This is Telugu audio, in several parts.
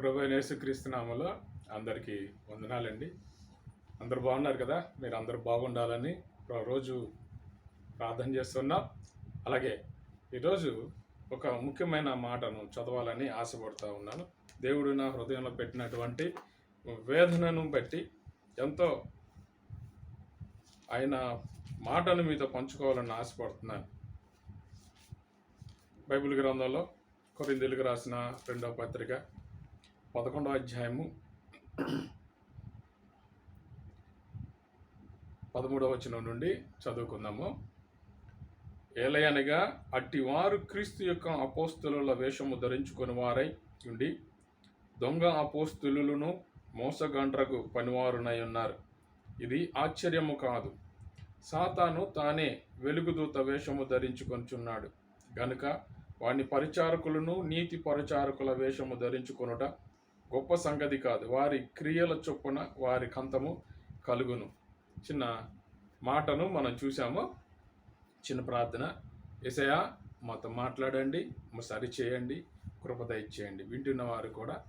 ప్రభు యేసుక్రీస్తు నామలో అందరికీ వందనాలండి. అందరు బాగున్నారు కదా? మీరు అందరూ బాగుండాలని రోజు ప్రార్థన చేస్తున్నాం. అలాగే ఈరోజు ఒక ముఖ్యమైన మాటను చదవాలని ఆశపడుతూ ఉన్నాను. దేవుడు నా హృదయంలో పెట్టినటువంటి వేదనను బట్టి ఎంతో ఆయన మాటను మీతో పంచుకోవాలని ఆశపడుతున్నాను. బైబిల్ గ్రంథంలో కొరిందీలకు రాసిన రెండవ పత్రిక పదకొండవ అధ్యాయము పదమూడవ వచనం నుండి చదువుకుందాము. ఏలయనగా అట్టివారు క్రీస్తు యొక్క అపోస్తుల వేషము ధరించుకుని వారై ఉండి దొంగ అపోస్తులను మోసగండ్రకు పనివారునై ఉన్నారు. ఇది ఆశ్చర్యము కాదు. సాతాను తానే వెలుగుదూత వేషము ధరించుకొనిచున్నాడు. గనుక వాని పరిచారకులను నీతి పరిచారకుల వేషము ధరించుకొనుట గొప్ప సంగతి కాదు. వారి క్రియల చొప్పున వారి కంతము కలుగును. చిన్న మాటను మనం చూసాము చిన్న ప్రార్థన. ఎసయా మాతో మాట్లాడండి. మా సరి చేయండి. కృపద ఇచ్చేయండి వింటున్న వారు కూడా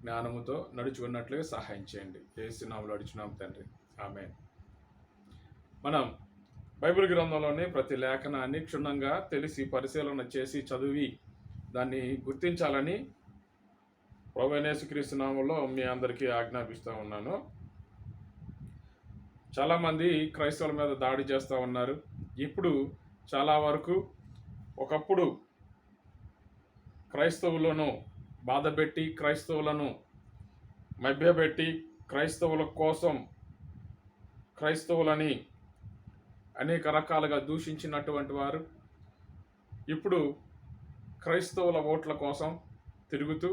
జ్ఞానముతో నడుచుకున్నట్లుగా సహాయం చేయండి. ఏసునాములు అడుచున్నాం తండ్రి. ఆమె మనం బైబిల్ గ్రంథంలోని ప్రతి లేఖనాన్ని క్షుణ్ణంగా తెలిసి పరిశీలన చేసి చదివి దాన్ని గుర్తించాలని క్రీస్తు నామంలో మీ అందరికీ ఆజ్ఞాపిస్తూ ఉన్నాను. చాలామంది క్రైస్తవుల మీద దాడి చేస్తూ ఉన్నారు. ఇప్పుడు చాలా వరకు ఒకప్పుడు క్రైస్తవులను బాధపెట్టి క్రైస్తవులను మభ్యపెట్టి క్రైస్తవుల కోసం క్రైస్తవులని అనేక రకాలుగా దూషించినటువంటి వారు ఇప్పుడు క్రైస్తవుల ఓట్ల కోసం తిరుగుతూ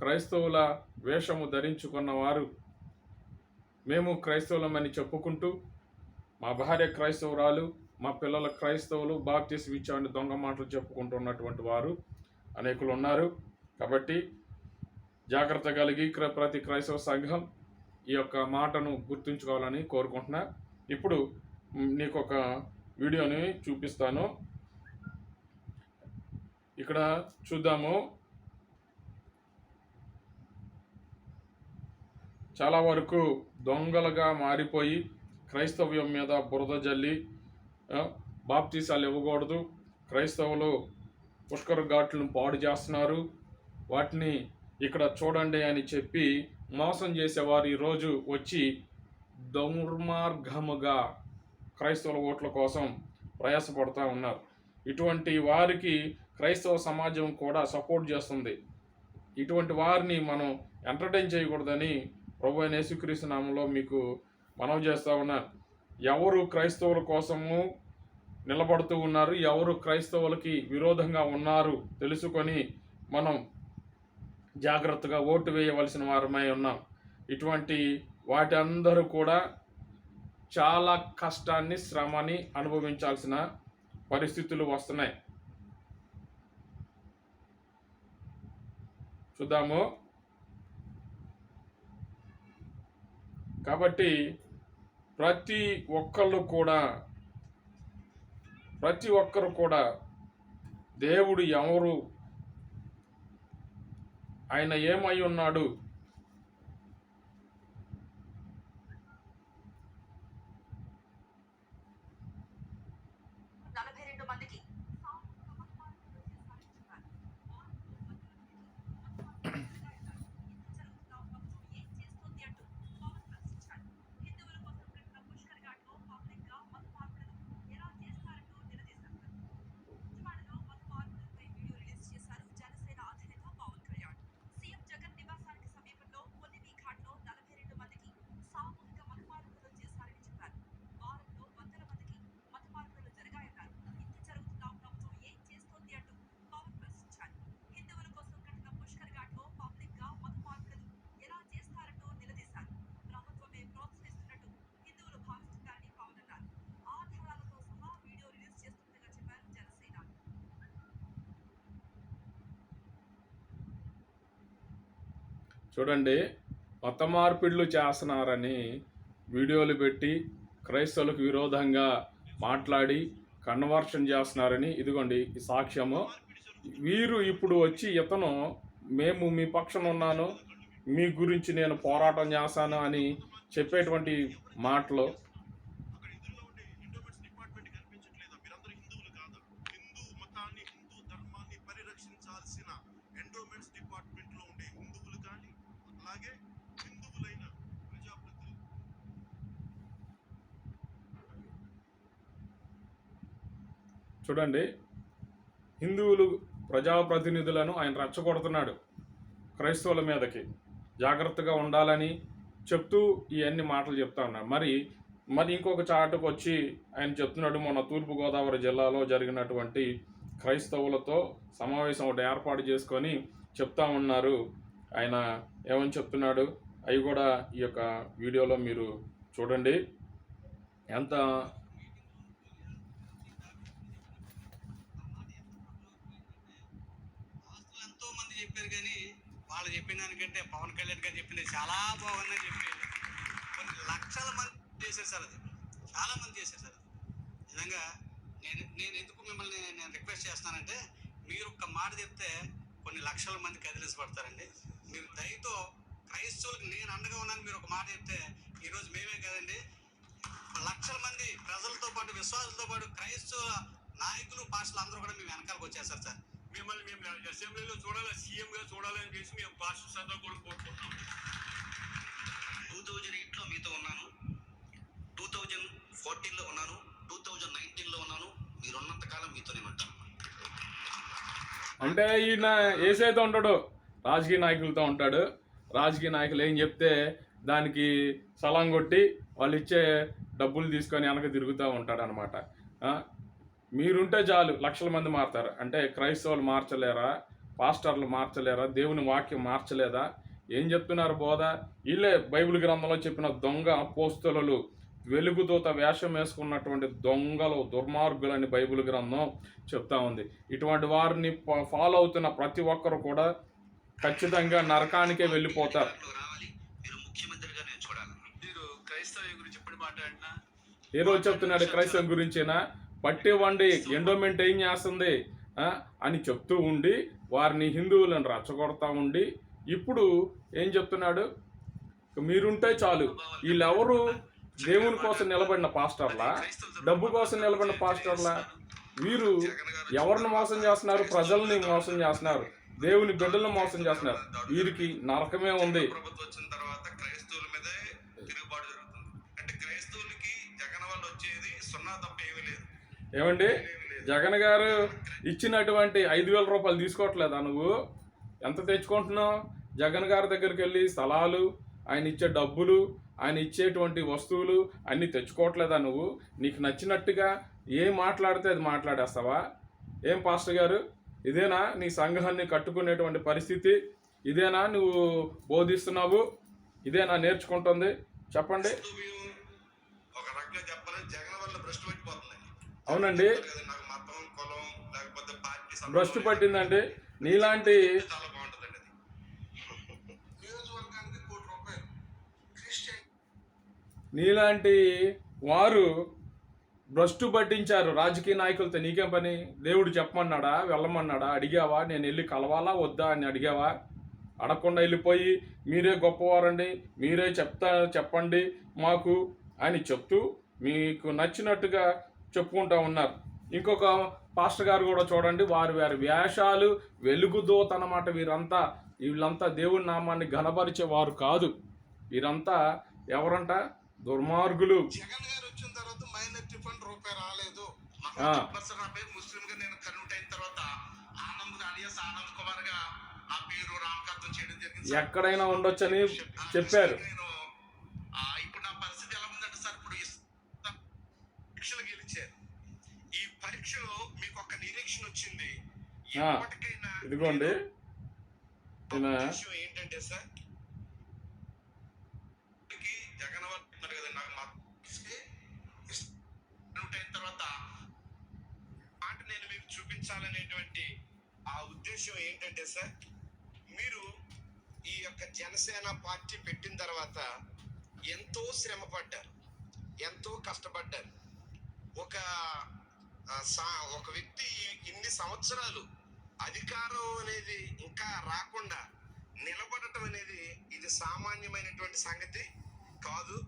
క్రైస్తవుల వేషము ధరించుకున్న వారు మేము క్రైస్తవులమని చెప్పుకుంటూ మా భార్య క్రైస్తవురాలు మా పిల్లల క్రైస్తవులు బాప్తీస్ ఇచ్చామని దొంగ మాటలు చెప్పుకుంటున్నటువంటి వారు అనేకులు ఉన్నారు. కాబట్టి జాగ్రత్త కలిగి ప్రతి క్రైస్తవ సంఘం ఈ యొక్క మాటను గుర్తుంచుకోవాలని కోరుకుంటున్నా. ఇప్పుడు నీకు ఒక వీడియోని చూపిస్తాను. ఇక్కడ చూద్దాము. చాలా వరకు దొంగలుగా మారిపోయి క్రైస్తవ్యం మీద బురద జల్లి బాప్తీసాలు ఇవ్వకూడదు. క్రైస్తవులు పుష్కర ఘాట్లను పాడు చేస్తున్నారు. వాటిని ఇక్కడ చూడండి అని చెప్పి మోసం చేసేవారు ఈరోజు వచ్చి దుర్మార్గముగా క్రైస్తవుల ఓట్ల కోసం ప్రయాసపడుతూ ఉన్నారు. ఇటువంటి వారికి క్రైస్తవ సమాజం కూడా సపోర్ట్ చేస్తుంది. ఇటువంటి వారిని మనం ఎంటర్టైన్ చేయకూడదని ప్రభు అయిన యేసుక్రీస్తు నామంలో మీకు మనవి చేస్తూ ఉన్నాను. ఎవరు క్రైస్తవుల కోసము నిలబడుతూ ఉన్నారు ఎవరు క్రైస్తవులకి విరోధంగా ఉన్నారు తెలుసుకొని మనం జాగ్రత్తగా ఓటు వేయవలసిన వారమై ఉన్నాం. ఇటువంటి వాటి అందరూ కూడా చాలా కష్టాన్ని శ్రమని అనుభవించాల్సిన పరిస్థితులు వస్తున్నాయి. చూద్దాము. కాబట్టి ప్రతి ఒక్కళ్ళు కూడా ప్రతి ఒక్కరు కూడా దేవుడు ఎవరు? ఆయన ఏమై ఉన్నాడు నలభై రెండు మందికి ఏం చేస్తుంది అంటూ పవన్ ప్రశ్నించాడు హిందువుల కోసం కట్టిన పుష్కర్ ఘాట్లో పబ్లిక్గా మత మార్పులను ఎలా చేస్తారంటూ నిలదీశారు విజయవాడలో మత మార్పులపై వీడియో రిలీజ్ చేశారు జనసేన అధినేత పవన్ కళ్యాణ్ సీఎం జగన్ నివాసానికి సమీపంలో కొల్లివి ఘాట్లో నలభై రెండు మందికి సామూహిక మత మార్పులు చేశారని చెప్పారు వారంలో వందల మందికి మత మార్పులు జరిగాయన్నారు ఇంత జరుగుతున్నా ప్రభుత్వం ఏం చేస్తోంది అంటూ పవన్ ప్రశ్నించారు హిందువుల కోసం కట్టిన పుష్కర్ ఘాట్లో పబ్లిక్గా మత మార్పులను ఎలా చేస్తారంటూ నిలదీశారు ప్రభుత్వమే ప్రోత్సహిస్తున్నట్టు హిందువులు భావిస్తున్నారని పవన్ అన్నారు ఆధారాలతో సహా వీడియో రిలీజ్ చేస్తుండగా చెప్పారు జనసేన చూడండి మత మార్పిడులు చేస్తున్నారని వీడియోలు పెట్టి క్రైస్తవులకు విరోధంగా మాట్లాడి కన్వర్షన్ చేస్తున్నారని ఇదిగోండి ఈ సాక్ష్యము. వీరు ఇప్పుడు వచ్చి ఇతను మేము మీ పక్షం ఉన్నాను మీ గురించి నేను పోరాటం చేస్తాను అని చెప్పేటువంటి మాటలు అక్కడ ఎదురుగా ఉండే ఎండోమెంట్స్ డిపార్ట్మెంట్ కనిపించట్లేదా మీరందరూ హిందువులు కాదా హిందూ మతాన్ని హిందూ ధర్మాన్ని పరిరక్షించాల్సిన ఎండోమెంట్స్ డిపార్ట్మెంట్లో ఉండే హిందువులు కానీ అలాగే హిందువులైన ప్రజాప్రతినిధులు చూడండి. హిందువులు ప్రజాప్రతినిధులను ఆయన రెచ్చగొడుతున్నాడు క్రైస్తవుల మీదకి. జాగ్రత్తగా ఉండాలని చెప్తూ ఇవన్నీ మాటలు చెప్తా ఉన్నాడు మరి మరి ఇంకొక చాటుకు వచ్చి ఆయన చెప్తున్నాడు మొన్న తూర్పుగోదావరి జిల్లాలో జరిగినటువంటి క్రైస్తవులతో సమావేశం ఒకటి ఏర్పాటు చేసుకొని చెప్తా ఉన్నారు ఆయన ఏమని చెప్తున్నాడు? అవి కూడా ఈ యొక్క వీడియోలో మీరు చూడండి. ఎంత ఎంతో మంది చెప్పారు కానీ వాళ్ళు చెప్పిన దానికంటే పవన్ కళ్యాణ్ గారు చెప్పింది చాలా బాగుందని చెప్పి కొన్ని లక్షల మంది చేశారు సార్ అది. చాలా మంది చేశారు సార్ అది. నిజంగా నేను నేను ఎందుకు మిమ్మల్ని నేను రిక్వెస్ట్ చేస్తానంటే మీరు ఒక్క మాట చెప్తే కొన్ని లక్షల మంది కదిలిసి పడతారండి. మీరు దయతో క్రైస్తవులకు నేను అండగా ఉన్నాను మీరు ఒక మాట చెప్తే ఈరోజు మేమే కదండి. లక్షల మంది ప్రజలతో పాటు విశ్వాసులతో పాటు క్రైస్తవ నాయకులు పాస్టర్లు అందరూ కూడా మేము వెనకాలకు వచ్చేసారు సార్. మిమ్మల్ని మేము అసెంబ్లీలో చూడాలి సీఎం గా చూడాలని చేసి మేము పాస్టర్స్ అందరూ కూడా కోరుకుంటున్నాం. టూ థౌజండ్ ఎయిట్లో మీతో ఉన్నాను. టూ థౌజండ్ ఫోర్టీన్లో ఉన్నాను. టూ థౌజండ్ నైన్టీన్లో ఉన్నాను. మీరు ఉన్నంత కాలం మీతోనే ఉంటాను. అంటే ఈయన ఏసైతే ఉంటాడు? రాజకీయ నాయకులతో ఉంటాడు. రాజకీయ నాయకులు ఏం చెప్తే దానికి సలాం కొట్టి వాళ్ళు ఇచ్చే డబ్బులు తీసుకొని వెనక తిరుగుతూ ఉంటాడు అనమాట మీరుంటే చాలు లక్షల మంది మారుతారు. అంటే క్రైస్తవులు మార్చలేరా? పాస్టర్లు మార్చలేరా? దేవుని వాక్యం మార్చలేదా? ఏం చెప్తున్నారు బోధ? వీళ్ళే బైబిల్ గ్రంథంలో చెప్పిన దొంగ పోస్తులలు వెలుగుదూత వేషం వేసుకున్నటువంటి దొంగలు దుర్మార్గులు అని బైబిల్ గ్రంథం చెప్తా ఉంది. ఇటువంటి వారిని ఫాలో అవుతున్న ప్రతి ఒక్కరు కూడా ఖచ్చితంగా నరకానికే వెళ్ళిపోతారు. అధికారంలో రావాలి. మీరు ముఖ్యమంత్రిగా నేను చూడాలి మీరు క్రైస్తవ గురించి ఎప్పుడు మాట్లాడినా? ఏ రోజు చెప్తున్నాడు క్రైస్తవం గురించేనా? పట్టివ్వండి ఎండోమెంట్ ఏం చేస్తుంది? అని చెప్తూ ఉండి వారిని హిందువులను రచ్చగొడతా ఉండి ఇప్పుడు ఏం చెప్తున్నాడు? మీరుంటే చాలు. వీళ్ళెవరు దేవుని కోసం నిలబడిన పాస్టర్లా? డబ్బు కోసం నిలబడిన పాస్టర్లా? వీరు ఎవరిని మోసం చేస్తున్నారు? ప్రజల్ని మోసం చేస్తున్నారు? దేవుని బిడ్డలను మోసం చేస్తున్నారు. వీరికి నరకమే ఉంది. ప్రభుత్వం వచ్చిన తర్వాత క్రైస్తవుల మీదే తిరుగుబాటు జరుగుతుంది. అంటే క్రైస్తవులకి జగన్ వాళ్ళు వచ్చేది సున్నా తప్ప ఏమీ లేదు. ఏమండి? జగన్ గారు ఇచ్చినటువంటి ఐదు వేల రూపాయలు తీసుకోవట్లేదా నువ్వు? ఎంత తెచ్చుకుంటున్నావు? జగన్ గారి దగ్గరికి వెళ్ళి స్థలాలు ఆయన ఇచ్చే డబ్బులు ఆయన ఇచ్చేటువంటి వస్తువులు అన్నీ తెచ్చుకోవట్లేదా నువ్వు? నీకు నచ్చినట్టుగా ఏం మాట్లాడితే అది మాట్లాడేస్తావా? ఏం పాస్టర్ గారు? ఇదేనా నీ సంఘాన్ని కట్టుకునేటువంటి పరిస్థితి? ఇదేనా నువ్వు బోధిస్తున్నావు? ఇదేనా నేర్చుకుంటుంది? చెప్పండి. క్రైస్తవ్యం ఒక రకంగా చెప్పాలంటే జగన్ వల్ల భ్రష్టు పట్టిపోతుంది. అవునండి. కదా నాకు మతం కులం లేకపోతే పార్టీ సంబంధం భ్రష్టు లేదు. పట్టిందండి. నీలాంటి నీలాంటి వారు భ్రష్టు పట్టించారు రాజకీయ నాయకులతో నీకేం పని? దేవుడు చెప్పమన్నాడా? వెళ్ళమన్నాడా? అడిగావా? నేను వెళ్ళి కలవాలా? వద్దా అని అడిగావా? అడగకుండా వెళ్ళిపోయి మీరే గొప్పవారండి మీరే చెప్తా చెప్పండి మాకు అని చెప్తూ మీకు నచ్చినట్టుగా చెప్పుకుంటా ఉన్నారు. ఇంకొక పాస్టర్ గారు కూడా చూడండి వారి వారి వేషాలు వెలుగుదోత అన్నమాట వీరంతా. వీళ్ళంతా దేవుని నామాన్ని ఘనపరిచే వారు కాదు. వీరంతా ఎవరంట? దుర్మార్గులు. జగన్ గారు ఫండ్ రూపాయి రాలేదు. ఆ. నా పేరు ముస్లిం గా నేను కన్వర్ట్ అయిన తర్వాత ఆనంద్ అలియాస్ ఆనంద్ కుమార్గా నా పేరు రామకర్తం చేయడం జరిగింది. ఎక్కడైనా ఉండొచ్చని చెప్పారు. నేను ఆ, ఇప్పుడు నా పరిస్థితి ఎలా ఉందంటే సార్ ఇప్పుడు పరీక్షలు గెలిచారు. ఈ పరీక్షలో మీకు ఒక నిరీక్షణ వచ్చింది. ఇదిగోండి. ఏంటంటే సార్ ఇప్పటికీ జగన్ వారు ఉన్నారు కదా నాకు మా కన్వర్ట్ అయిన తర్వాత మాట నేను మీకు ఆ ఉద్దేశం ఏంటంటే సార్ మీరు ఈ యొక్క జనసేన పార్టీ పెట్టిన తర్వాత ఎంతో శ్రమ పడ్డారు ఎంతో కష్టపడ్డారు. ఒక సా- ఒక వ్యక్తి ఇన్ని సంవత్సరాలు అధికారం అనేది ఇంకా రాకుండా నిలబడటం అనేది ఇది సామాన్యమైనటువంటి సంగతి కాదు.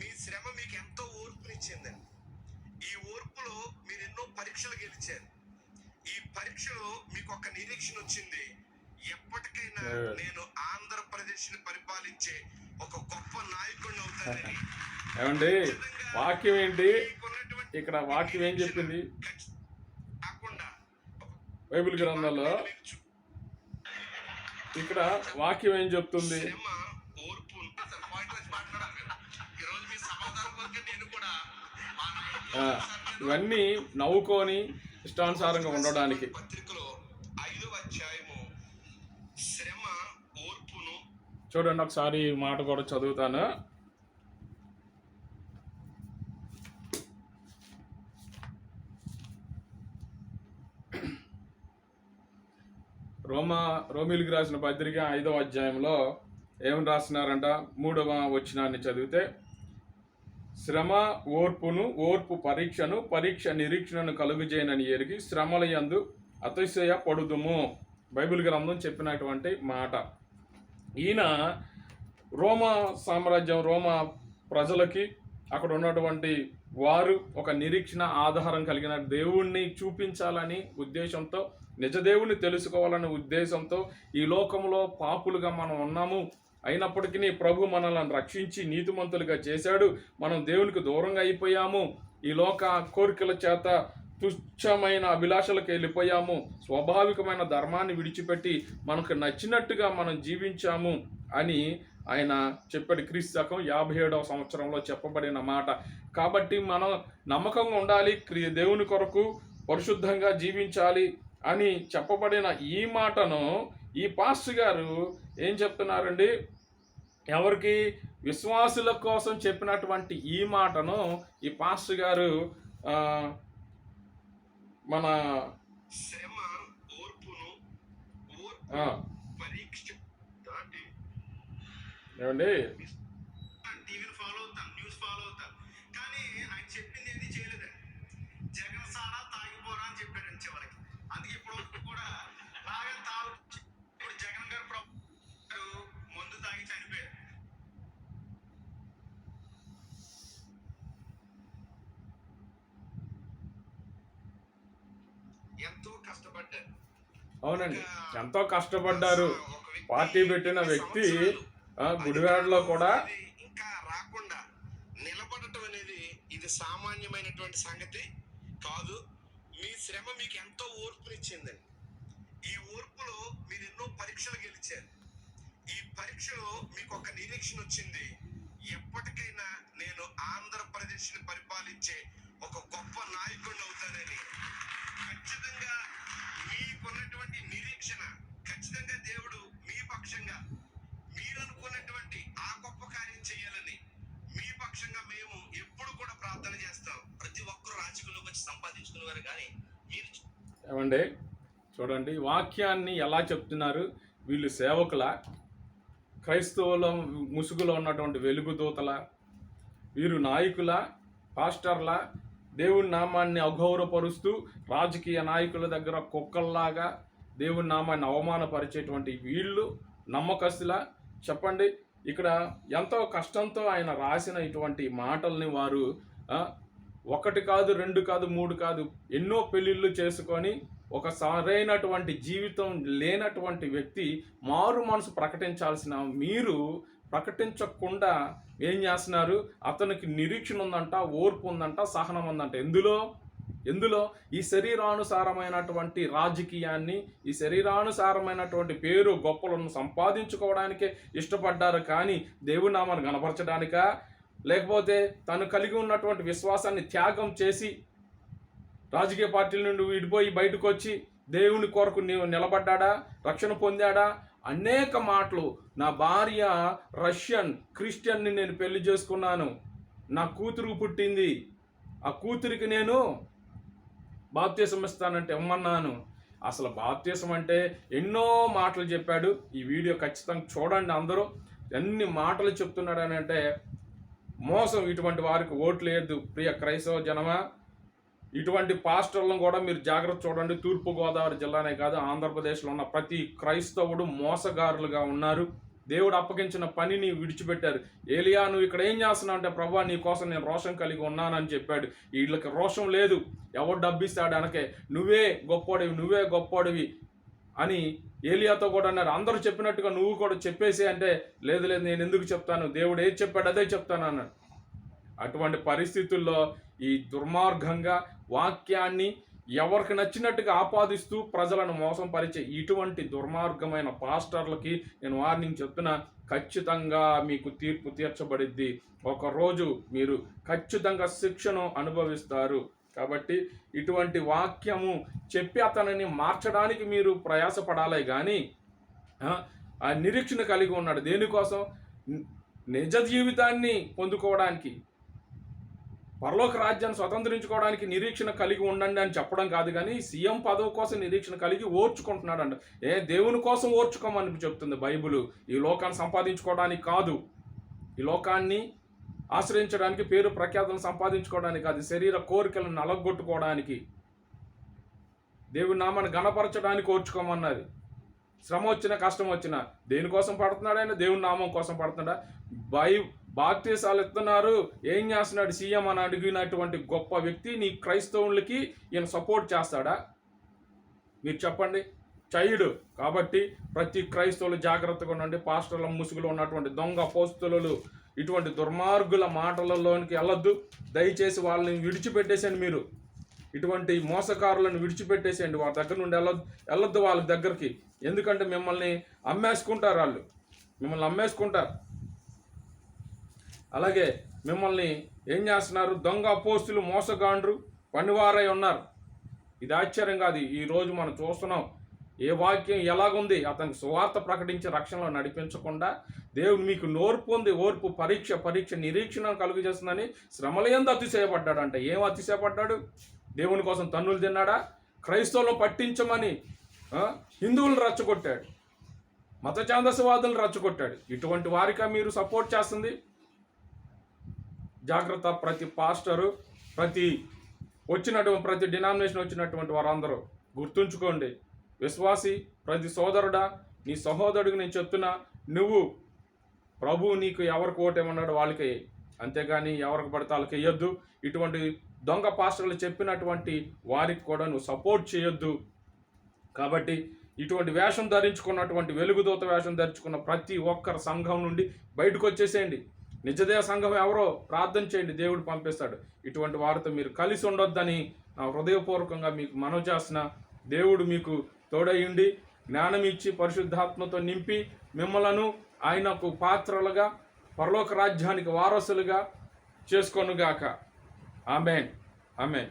మీ శ్రమ మీకు ఎంతో ఓర్పునిచ్చిందండి. ఈ ఓర్పులో మీరు ఎన్నో పరీక్షలు గెలిచారు. ఈ పరీక్షలో మీకు ఒక నిరీక్షణ వచ్చింది. ఎప్పటికైనా. నేను ఆంధ్రప్రదేశ్ని పరిపాలించే ఒక గొప్ప నాయకుడిని అవుతానని. ఏమండి? వాక్యం ఏంటి? ఇక్కడ వాక్యం ఏం చెప్పింది? బైబిల్ గ్రంథంలో మీరు చూ- ఇక్కడ వాక్యం ఏం చెప్తుంది? ఇవన్నీ నవ్వుకొని ఇష్టానుసారంగా ఉండడానికి. చూడండి ఒకసారి మాట కూడా చదువుతాను. రోమా రోమిలికి రాసిన పత్రిక ఐదవ అధ్యాయంలో ఏం రాస్తున్నారంట? మూడవ వచనాన్ని చదివితే శ్రమ ఓర్పును ఓర్పు పరీక్షను పరీక్ష నిరీక్షణను కలుగుజేయనని ఎరిగి శ్రమల యందు అతిశయ పడుదుము బైబిల్ గ్రంథం చెప్పినటువంటి మాట. ఈయన రోమా సామ్రాజ్యం రోమా ప్రజలకి అక్కడ ఉన్నటువంటి వారు ఒక నిరీక్షణ ఆధారం కలిగిన దేవుణ్ణి చూపించాలని ఉద్దేశంతో నిజ దేవుణ్ణి తెలుసుకోవాలనే ఉద్దేశంతో ఈ లోకంలో పాపులుగా మనం ఉన్నాము. అయినప్పటికీ ప్రభు మనల్ని రక్షించి నీతిమంతులుగా చేశాడు. మనం దేవునికి దూరంగా అయిపోయాము. ఈ లోక కోరికల చేత తుచ్చమైన అభిలాషలకు వెళ్ళిపోయాము. స్వాభావికమైన ధర్మాన్ని విడిచిపెట్టి మనకు నచ్చినట్టుగా మనం జీవించాము అని ఆయన చెప్పాడు. క్రీస్తు శకం యాభై ఏడవ సంవత్సరంలో చెప్పబడిన మాట. కాబట్టి మనం నమ్మకంగా ఉండాలి క్రి- దేవుని కొరకు పరిశుద్ధంగా జీవించాలి అని చెప్పబడిన ఈ మాటను ఈ పాస్టర్ గారు ఏం చెప్తున్నారండి? ఎవరికి విశ్వాసుల కోసం చెప్పినటువంటి ఈ మాటను ఈ పాస్టర్ గారు మన శ్రమ ఓర్పును ఏమండి? ఎంతో కష్టపడ్డారు. అవునండి. ఎంతో కష్టపడ్డారు. పార్టీ పెట్టిన వ్యక్తి ఆ, గుడివాడలో కూడా ఇంకా రాకుండా నిలబడటం అనేది ఇది సామాన్యమైనటువంటి సంగతి కాదు. మీ శ్రమ మీకు ఎంతో ఓర్పునిచ్చిందండి. ఈ ఓర్పులో మీరు ఎన్నో పరీక్షలు గెలిచారు. ఈ పరీక్షలో మీకు ఒక నిరీక్షణ వచ్చింది. సండే చూడండి. వాక్యాన్ని ఎలా చెప్తున్నారు? వీళ్ళు సేవకుల క్రైస్తవుల ముసుగులో ఉన్నటువంటి వెలుగుదూతల వీరు నాయకుల పాస్టర్ల దేవుని నామాన్ని అగౌరవపరుస్తూ రాజకీయ నాయకుల దగ్గర కుక్కల్లాగా దేవుని నామాన్ని అవమానపరిచేటువంటి వీళ్ళు నమ్మకస్తుల. చెప్పండి. ఇక్కడ ఎంతో కష్టంతో ఆయన రాసిన ఇటువంటి మాటల్ని వారు ఒకటి కాదు రెండు కాదు మూడు కాదు ఎన్నో పెళ్ళిళ్ళు చేసుకొని ఒక సరైనటువంటి జీవితం లేనటువంటి వ్యక్తి మారు మనసు ప్రకటించాల్సిన మీరు ప్రకటించకుండా ఏం చేస్తున్నారు? అతనికి నిరీక్షణ ఉందంట ఓర్పు ఉందంట సహనం ఉందంట. ఎందులో? ఎందులో? ఈ శరీరానుసారమైనటువంటి రాజకీయాన్ని ఈ శరీరానుసారమైనటువంటి పేరు గొప్పలను సంపాదించుకోవడానికే ఇష్టపడ్డారు కానీ దేవుడి నామాన్ని గనపరచడానికా లేకపోతే తను కలిగి ఉన్నటువంటి విశ్వాసాన్ని త్యాగం చేసి రాజకీయ పార్టీల నుండి విడిపోయి బయటకు వచ్చి దేవుని కొరకు నీవు నిలబడ్డాడా? రక్షణ పొందాడా? అనేక మాటలు. నా భార్య రష్యన్ క్రిస్టియన్ని నేను పెళ్ళి చేసుకున్నాను. నా కూతురు పుట్టింది. ఆ కూతురికి నేను బాప్తీసం ఇస్తానంటే ఇమ్మన్నాను. అసలు బాప్తీసం అంటే ఎన్నో మాటలు చెప్పాడు. ఈ వీడియో ఖచ్చితంగా చూడండి అందరూ. ఎన్ని మాటలు చెప్తున్నాడు అని అంటే మోసం ఇటువంటి వారికి ఓట్లు ప్రియ క్రైస్తవ జనమా ఇటువంటి పాస్టర్లను కూడా మీరు జాగ్రత్త చూడండి. తూర్పుగోదావరి జిల్లానే కాదు ఆంధ్రప్రదేశ్లో ఉన్న ప్రతి క్రైస్తవుడు మోసగారులుగా ఉన్నారు. దేవుడు అప్పగించిన పనిని విడిచిపెట్టారు. ఏలియా నువ్వు ఇక్కడ ఏం చేస్తున్నావు అంటే ప్రభా నీ కోసం నేను రోషం కలిగి ఉన్నానని చెప్పాడు. వీళ్ళకి రోషం లేదు. ఎవడు డబ్బిస్తాడు అనకే. నువ్వే గొప్పోడివి నువ్వే గొప్పోడివి అని ఏలియాతో కూడా అన్నారు. అందరూ చెప్పినట్టుగా నువ్వు కూడా చెప్పేసి అంటే లేదు లేదు నేను ఎందుకు చెప్తాను? దేవుడు ఏది చెప్పాడు అదే చెప్తాను అన్నాడు. అటువంటి పరిస్థితుల్లో ఈ దుర్మార్గంగా వాక్యాన్ని ఎవరికి నచ్చినట్టుగా ఆపాదిస్తూ ప్రజలను మోసం పరిచే ఇటువంటి దుర్మార్గమైన పాస్టర్లకి నేను వార్నింగ్ చెప్తున్నా ఖచ్చితంగా మీకు తీర్పు తీర్చబడిద్ది. ఒకరోజు మీరు ఖచ్చితంగా శిక్షను అనుభవిస్తారు. కాబట్టి ఇటువంటి వాక్యము చెప్పి అతనిని మార్చడానికి మీరు ప్రయాసపడాలి కానీ ఆ, నిరీక్షణ కలిగి ఉన్నాడు. దేనికోసం? నిజ జీవితాన్ని పొందుకోవడానికి. పరలోక రాజ్యాన్ని స్వతంత్రించుకోవడానికి నిరీక్షణ కలిగి ఉండండి అని చెప్పడం కాదు కానీ సీఎం పదవి కోసం నిరీక్షణ కలిగి ఓర్చుకుంటున్నాడు అంట ఏ దేవుని కోసం ఓర్చుకోమని చెప్తుంది బైబిల్. ఈ లోకాన్ని సంపాదించుకోవడానికి కాదు. ఈ లోకాన్ని ఆశ్రయించడానికి పేరు ప్రఖ్యాతను సంపాదించుకోవడానికి కాదు శరీర కోరికలను నలగొట్టుకోవడానికి. దేవుని నామాన్ని గణపరచడానికి ఓర్చుకోమన్నది. శ్రమ వచ్చిన కష్టం వచ్చినా దేనికోసం పడుతున్నాడైనా దేవుని నామం కోసం పడుతున్నాడా? బై బాప్తీసాలు ఇస్తున్నారు ఏం చేస్తున్నాడు? సీఎం అని అడిగినటువంటి గొప్ప వ్యక్తి నీ క్రైస్తవులకి ఈయన సపోర్ట్ చేస్తాడా? మీరు చెప్పండి. చైడు. కాబట్టి ప్రతి క్రైస్తవులు జాగ్రత్తగా ఉండండి. పాస్టర్ల ముసుగులో ఉన్నటువంటి దొంగ పోస్తులు ఇటువంటి దుర్మార్గుల మాటలలోనికి వెళ్ళొద్దు. దయచేసి వాళ్ళని విడిచిపెట్టేసండి మీరు. ఇటువంటి మోసకారులను విడిచిపెట్టేసేయండి. వాళ్ళ దగ్గర నుండి వెళ్ళొద్దు. వెళ్ళొద్దు వాళ్ళ దగ్గరికి. ఎందుకంటే మిమ్మల్ని అమ్మేసుకుంటారు వాళ్ళు. మిమ్మల్ని అమ్మేసుకుంటారు. అలాగే మిమ్మల్ని ఏం చేస్తున్నారు? దొంగ పోస్టులు మోసగాండ్రు పనివారై ఉన్నారు. ఇది ఆశ్చర్యం కాదు. ఈరోజు మనం చూస్తున్నాం ఏ వాక్యం ఎలాగుంది? అతనికి సువార్త ప్రకటించి రక్షణలో నడిపించకుండా దేవుడు మీకు నోర్పు ఉంది ఓర్పు పరీక్ష పరీక్ష నిరీక్షణ కలుగు చేస్తుందని శ్రమలయందు అతిశయపడ్డాడు అంటే ఏం అతిశయపడ్డాడు? దేవుని కోసం తన్నులు తిన్నాడా? క్రైస్తవులను పట్టించమని హిందువులను రచ్చగొట్టాడు. మత ఛాందసవాదులను రచ్చగొట్టాడు. ఇటువంటి వారికా మీరు సపోర్ట్ చేస్తుంది? జాగ్రత్త ప్రతి పాస్టరు ప్రతి వచ్చినటువంటి ప్రతి డినామినేషన్ వచ్చినటువంటి వారందరూ గుర్తుంచుకోండి. విశ్వాసి ప్రతి సోదరుడా నీ సహోదరుడికి నేను చెప్తున్నా నువ్వు ప్రభు నీకు ఎవరికి ఓటేమన్నాడు వాళ్ళకి అంతేగాని ఎవరికి పడితే వాళ్ళకి వేయొద్దు ఇటువంటి దొంగ పాస్టర్లు చెప్పినటువంటి వారికి కూడా నువ్వు సపోర్ట్ చేయొద్దు. కాబట్టి ఇటువంటి వేషం ధరించుకున్నటువంటి వెలుగుదూత వేషం ధరించుకున్న ప్రతి ఒక్కరి సంఘం నుండి బయటకు వచ్చేసేయండి. నిజదేవ సంఘం ఎవరో ప్రార్థన చేయండి దేవుడు పంపిస్తాడు. ఇటువంటి వారితో మీరు కలిసి ఉండొద్దని నా హృదయపూర్వకంగా మీకు మనవి చేసిన దేవుడు మీకు తోడయుండి జ్ఞానం ఇచ్చి పరిశుద్ధాత్మతో నింపి మిమ్మలను ఆయనకు పాత్రలుగా పరలోక రాజ్యానికి వారసులుగా చేసుకొనుగాక. ఆమెన్. ఆమెన్.